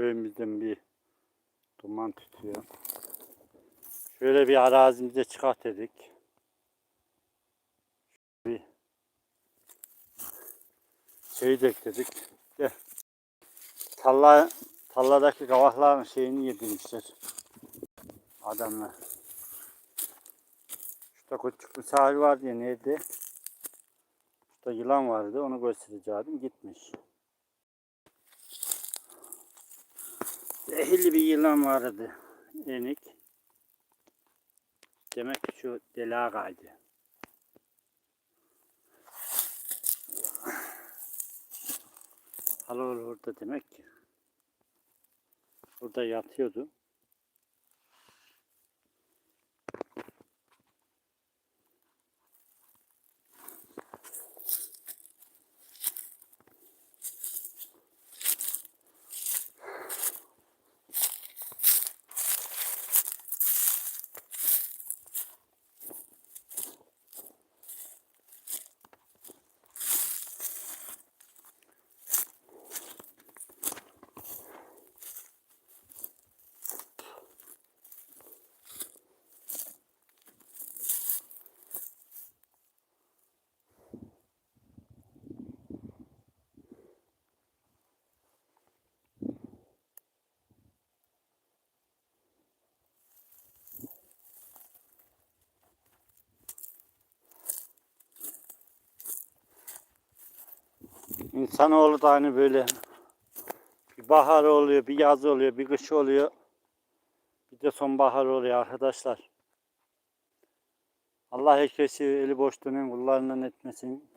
köyümüzden bir duman tutuyor. Şöyle bir arazimize çıkart dedik. Bir şey döktürdük. Gel. Talla, talladaki kavakların şeyini yedirmişler. Adamlar. Şurada küçük bir sahil vardı ya nerede? Şurada yılan vardı onu göstereceğim gitmiş. Zehirli bir yılan vardı. Enik. Demek ki şu deliğe kaydı. Hala orada demek ki. Burada yatıyordu. İnsanoğlu da hani böyle bir bahar oluyor, bir yaz oluyor, bir kış oluyor. Bir de sonbahar oluyor arkadaşlar. Allah herkesi eli boş dönen kullarından etmesin.